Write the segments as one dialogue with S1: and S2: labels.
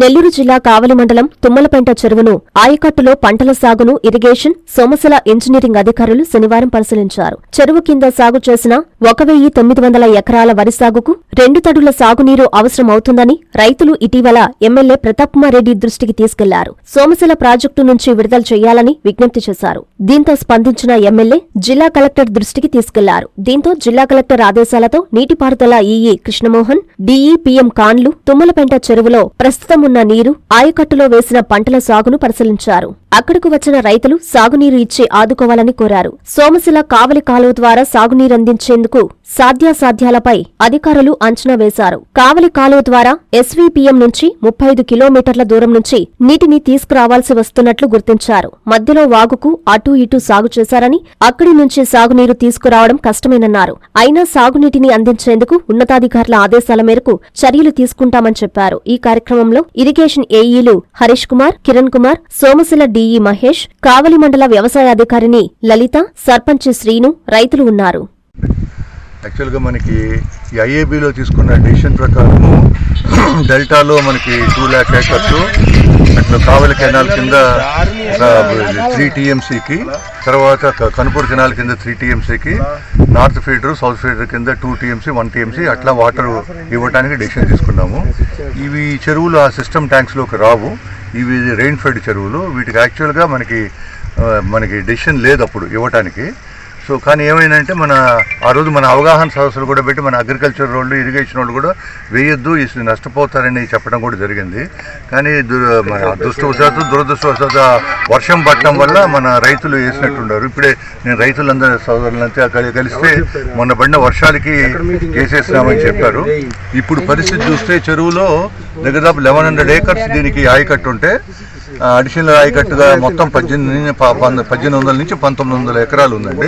S1: నెల్లూరు జిల్లా కావలి మండలం తుమ్మలపెంట చెరువును ఆయకట్టులో పంటల సాగును ఇరిగేషన్ సోమసల ఇంజనీరింగ్ అధికారులు శనివారం పరిశీలించారు. చెరువు కింద సాగు చేసిన ఒక వెయ్యి తొమ్మిది వందల ఎకరాల వరి సాగుకు రెండు తడుల సాగునీరు అవసరమవుతుందని రైతులు ఇటీవల ఎమ్మెల్యే ప్రతాప్కుమారెడ్డి దృష్టికి తీసుకెళ్ళారు. సోమసల ప్రాజెక్టు నుంచి విడుదల చేయాలని విజ్ఞప్తి చేశారు. దీంతో స్పందించిన ఎమ్మెల్యే జిల్లా కలెక్టర్ దృష్టికి తీసుకెళ్ళారు. దీంతో జిల్లా కలెక్టర్ ఆదేశాలతో నీటిపారుదల ఈఈ కృష్ణమోహన్ డీఈపీఎం కాన్లు తుమ్మలపెంట చెరువులో ప్రస్తుతం ఉన్న నీరు ఆయకట్టులో వేసిన పంటల సాగును పరిశీలించారు. అక్కడకు వచ్చిన రైతులు సాగునీరు ఇచ్చి ఆదుకోవాలని కోరారు. సోమశిల కావలి కాలువ ద్వారా సాగునీరందించేందుకు సాధ్యాసాధ్యాలపై అధికారులు అంచనా వేశారు. కావలి కాలువ ద్వారా ఎస్వీపీఎం నుంచి ముప్పై ఐదు కిలోమీటర్ల దూరం నుంచి నీటిని తీసుకురావాల్సి వస్తున్నట్లు గుర్తించారు. మధ్యలో వాగుకు అటూ ఇటూ సాగు చేశారని అక్కడి నుంచి సాగునీరు తీసుకురావడం కష్టమేనన్నారు. అయినా సాగునీటిని అందించేందుకు ఉన్నతాధికారుల ఆదేశాల మేరకు చర్యలు తీసుకుంటామని చెప్పారు. ఈ కార్యక్రమంలో ఇరిగేషన్ ఏఈలు హరీష్ కుమార్ కిరణ్ కుమార్ సోమశిల డీఈ మహేష్ కావలి మండల వ్యవసాయ అధికారిని లలిత సర్పంచ్ శ్రీను రైతులు ఉన్నారు.
S2: యాక్చువల్గా మనకి ఈ ఐఏబిలో తీసుకున్న డెసిషన్ ప్రకారము డెల్టాలో మనకి టూ ల్యాక్ ఏకర్స్ అట్లా కావలి కెనాల్ కింద త్రీ టీఎంసీకి తర్వాత క- కనుపూర్ కెనాల్ కింద త్రీ టీఎంసీకి నార్త్ ఫీడర్ సౌత్ ఫీడర్ కింద టూ టీఎంసీ వన్ టీఎంసీ అట్లా వాటర్ ఇవ్వడానికి డెసిషన్ తీసుకున్నాము. ఇవి చెరువులు ఆ సిస్టమ్ ట్యాంక్స్లోకి రావు. ఇవి రెయిన్ ఫెడ్ చెరువులు. వీటికి యాక్చువల్గా మనకి మనకి డెసిషన్ లేదు అప్పుడు ఇవ్వటానికి. సో కానీ ఏమైందంటే మన ఆ రోజు మన అవగాహన సదస్సులు కూడా పెట్టి మన అగ్రికల్చర్ వాళ్ళు ఇరిగేషన్ వాళ్ళు కూడా వేయొద్దు ఇసు నష్టపోతారని చెప్పడం కూడా జరిగింది. కానీ దు- మన అదృష్టవశాత్తు దురదృష్టవశాత్తు వర్షం పట్టడం వల్ల మన రైతులు వేసినట్టున్నారు. ఇప్పుడే నేను రైతులందరూ సోదరులంతా కలి- కలిస్తే మొన్న పడిన వర్షాలకి వేసేసినామని చెప్పారు. ఇప్పుడు పరిస్థితి చూస్తే చెరువులో దగ్గర లెవెన్ హండ్రెడ్ ఏకర్స్ దీనికి ఆయకట్టు ఉంటే అడిషనల్ ఆయకట్టుగా మొత్తం పద్దెనిమిది పద్దెనిమిది వందల నుంచి పంతొమ్మిది వందల ఎకరాలు ఉందండి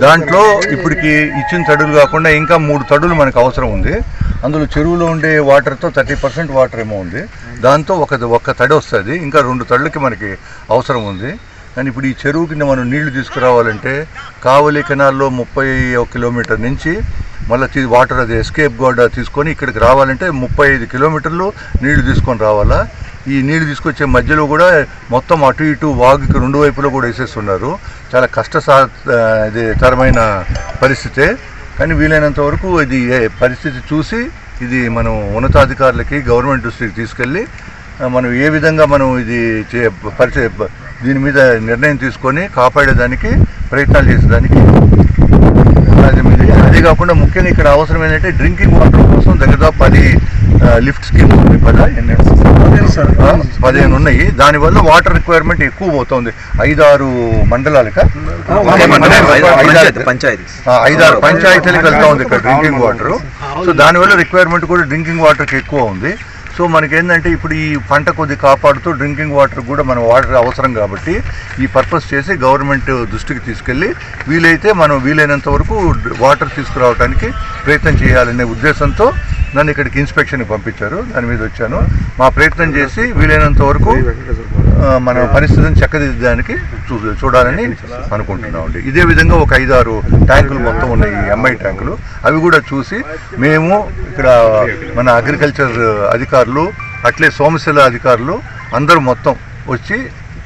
S2: దాంట్లో ఇప్పటికి ఇచ్చిన తడులు కాకుండా ఇంకా మూడు తడులు మనకు అవసరం ఉంది. అందులో చెరువులో ఉండే వాటర్తో థర్టీ పర్సెంట్ వాటర్ ఏమో ఉంది. దాంతో ఒక ఒక్క తడి వస్తుంది. ఇంకా రెండు తడులకి మనకి అవసరం ఉంది. కానీ ఇప్పుడు ఈ చెరువు కింద మనం నీళ్ళు తీసుకురావాలంటే కావలి కెనాల్లో ముప్పై ఒక కిలోమీటర్ నుంచి మళ్ళీ తీ- వాటర్ అది ఎస్కేప్ కూడా తీసుకొని ఇక్కడికి రావాలంటే ముప్పై ఐదు కిలోమీటర్లు నీళ్ళు తీసుకొని రావాలా? ఈ నీళ్ళు తీసుకొచ్చే మధ్యలో కూడా మొత్తం అటు ఇటు వాగుకి రెండు వైపులో కూడా వేసేస్తున్నారు. చాలా కష్ట తరమైన పరిస్థితే. కానీ వీలైనంత వరకు ఇది ఏ- పరిస్థితి చూసి ఇది మనం ఉన్నతాధికారులకి గవర్నమెంట్ దృష్టికి తీసుకెళ్ళి మనం ఏ విధంగా మనం ఇది చే పరిచయ దీని మీద నిర్ణయం తీసుకొని కాపాడేదానికి ప్రయత్నాలు చేసేదానికి అది అదే కాకుండా ముఖ్యంగా ఇక్కడ అవసరం ఏంటంటే డ్రింకింగ్ వాటర్ కోసం దగ్గర పది లిఫ్ట్ పదా ఎన్ని? ఆ, పదిహేను ఉన్నాయి. దానివల్ల వాటర్ రిక్వైర్మెంట్ ఎక్కువ పోతుంది. ఐదారు మండలాలక? ఆ, ఐదారు పంచాయతీలకు వెళ్తా ఉంది ఇక్కడ డ్రింకింగ్ వాటర్. సో దానివల్ల రిక్వైర్మెంట్ కూడా డ్రింకింగ్ వాటర్కి ఎక్కువ ఉంది. సో మనకి ఏంటంటే ఇప్పుడు ఈ పంట కొద్ది కాపాడుతూ డ్రింకింగ్ వాటర్ కూడా మన వాటర్ అవసరం కాబట్టి ఈ పర్పస్ చేసి గవర్నమెంట్ దృష్టికి తీసుకెళ్ళి వీలైతే మనం వీలైనంత వరకు వాటర్ తీసుకురావడానికి ప్రయత్నం చేయాలనే ఉద్దేశంతో నన్ను ఇక్కడికి ఇన్స్పెక్షన్కి పంపించారు. దాని మీద వచ్చాను. మా ప్రయత్నం చేసి వీలైనంత వరకు మన పరిస్థితిని చక్కదిద్దడానికి చూ చూడాలని అనుకుంటున్నాం అండి ఇదే విధంగా ఒక ఐదారు ట్యాంకులు మొత్తం ఉన్నాయి ఈ ఎంఐ ట్యాంకులు. అవి కూడా చూసి మేము ఇక్కడ మన అగ్రికల్చర్ అధికారులు అట్లే సోమశిల అధికారులు అందరూ మొత్తం వచ్చి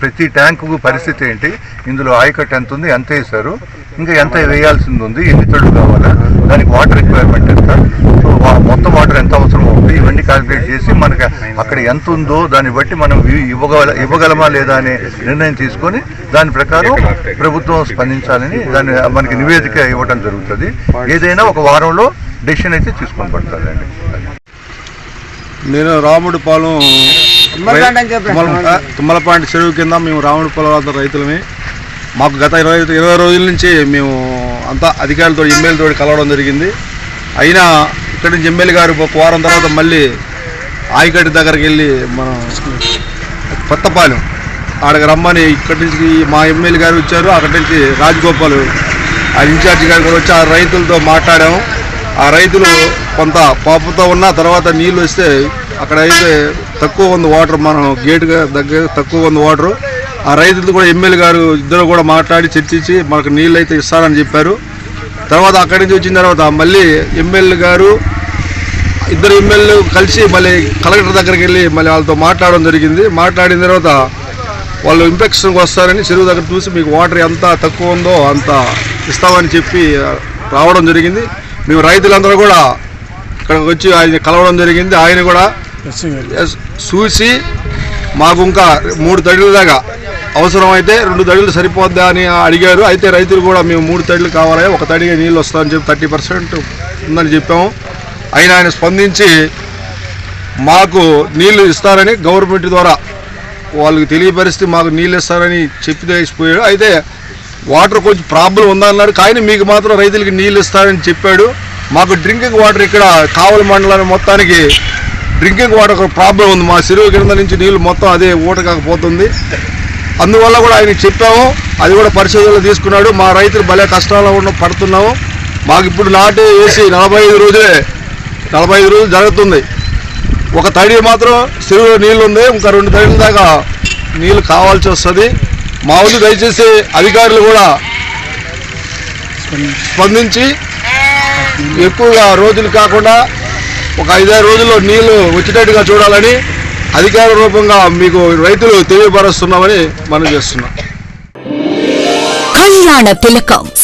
S2: ప్రతి ట్యాంకు పరిస్థితి ఏంటి ఇందులో ఆయకట్టు ఎంత ఉంది ఎంత వేశారు ఇంకా ఎంత వేయాల్సింది ఉంది ఎన్ని తడులు కావాలా దానికి వాటర్ రిక్వైర్మెంట్ ఎంత మొత్తం వాటర్ ఎంత అవసరం అవుతుంది ఇవన్నీ క్యాలిక్యులేట్ చేసి మనకి అక్కడ ఎంత ఉందో దాన్ని బట్టి మనం ఇవ్వగల ఇవ్వగలమా లేదా అనే నిర్ణయం తీసుకొని దాని ప్రకారం ప్రభుత్వం స్పందించాలని దాన్ని మనకి నివేదిక ఇవ్వడం జరుగుతుంది. ఏదైనా ఒక వారంలో డెసిషన్ అయితే తీసుకొని పడుతుందండి
S3: నేను రాముడిపాలెం తుమ్మల- తుమ్మలపాంటి చెరువు కింద మేము రాముడిపాలెం రైతులమే. మాకు గత ఇరవై ఇరవై రోజుల నుంచి మేము అంతా అధికారులతో ఎమ్మెల్యేతో కలవడం జరిగింది. అయినా ఇక్కడ నుంచి ఎమ్మెల్యే గారు ఒక వారం తర్వాత మళ్ళీ ఆయకట్టి దగ్గరికి వెళ్ళి మనం కొత్తపాలెం ఆడకి రమ్మని ఇక్కడి నుంచి మా ఎమ్మెల్యే గారు వచ్చారు. అక్కడి నుంచి రాజగోపాల్ ఆ ఇన్ఛార్జ్ గారు కూడా వచ్చి ఆ రైతులతో మాట్లాడాము. ఆ రైతులు కొంత పాపతో ఉన్న తర్వాత నీళ్ళు వస్తే అక్కడ అయితే తక్కువ ఉంది వాటర్ మనం గేటుగా దగ్గర తక్కువ ఉంది వాటర్. ఆ రైతులతో కూడా ఎమ్మెల్యే గారు ఇద్దరు కూడా మాట్లాడి చర్చించి మనకు నీళ్ళు అయితే ఇస్తారని చెప్పారు. తర్వాత అక్కడి నుంచి వచ్చిన తర్వాత మళ్ళీ ఎమ్మెల్యే గారు ఇద్దరు ఎమ్మెల్యేలు కలిసి మళ్ళీ కలెక్టర్ దగ్గరికి వెళ్ళి మళ్ళీ వాళ్ళతో మాట్లాడడం జరిగింది. మాట్లాడిన తర్వాత వాళ్ళు ఇన్ఫెక్షన్కి వస్తారని చెరువు దగ్గర చూసి మీకు వాటర్ ఎంత తక్కువ ఉందో అంత ఇస్తామని చెప్పి రావడం జరిగింది. మేము రైతులందరూ కూడా ఇక్కడికి వచ్చి ఆయన కలవడం జరిగింది. ఆయన కూడా చూసి మాకు ఇంకా మూడు తడుల దాకా అవసరమైతే రెండు తడులు సరిపోద్దా అని అడిగారు. అయితే రైతులు కూడా మేము మూడు తడులు కావాలి ఒక తడిగా నీళ్ళు వస్తామని చెప్పి థర్టీ పర్సెంట్ ఉందని చెప్పాము. అయినా ఆయన స్పందించి మాకు నీళ్ళు ఇస్తారని గవర్నమెంట్ ద్వారా వాళ్ళకి తెలియపరిస్తే మాకు నీళ్ళు ఇస్తారని చెప్పి తెలిసిపోయాడు. అయితే వాటర్ కొంచెం ప్రాబ్లం ఉందన్నారు కానీ మీకు మాత్రం రైతులకి నీళ్ళు ఇస్తారని చెప్పాడు. మాకు డ్రింకింగ్ వాటర్ ఇక్కడ కావలి మండలాన్ని మొత్తానికి డ్రింకింగ్ వాటర్ ఒక ప్రాబ్లం ఉంది. మా చెరువు కింద నుంచి నీళ్ళు మొత్తం అదే ఊటకాకపోతుంది. అందువల్ల కూడా ఆయన చెప్పాము అది కూడా పరిశోధనలు తీసుకున్నాడు. మా రైతులు భలే కష్టాల్లో ఉన్న పడుతున్నాము. మాకు ఇప్పుడు నాటు వేసి నలభై ఐదు రోజులే నలభై ఐదు రోజులు జరుగుతుంది. ఒక తడి మాత్రం చెరువులో నీళ్ళు ఉంది ఇంకా రెండు తడిల దాకా నీళ్ళు కావాల్సి వస్తుంది. మా ఊళ్ళు దయచేసి అధికారులు కూడా స్పందించి ఎక్కువగా రోజులు కాకుండా ఒక ఐదారు రోజుల్లో నీళ్ళు వచ్చేటట్టుగా చూడాలని అధికార రూపంగా మీకు రైతులు తెలియపరుస్తున్నామని మనం చేస్తున్నాం.
S4: కళ్యాణ తిలకం.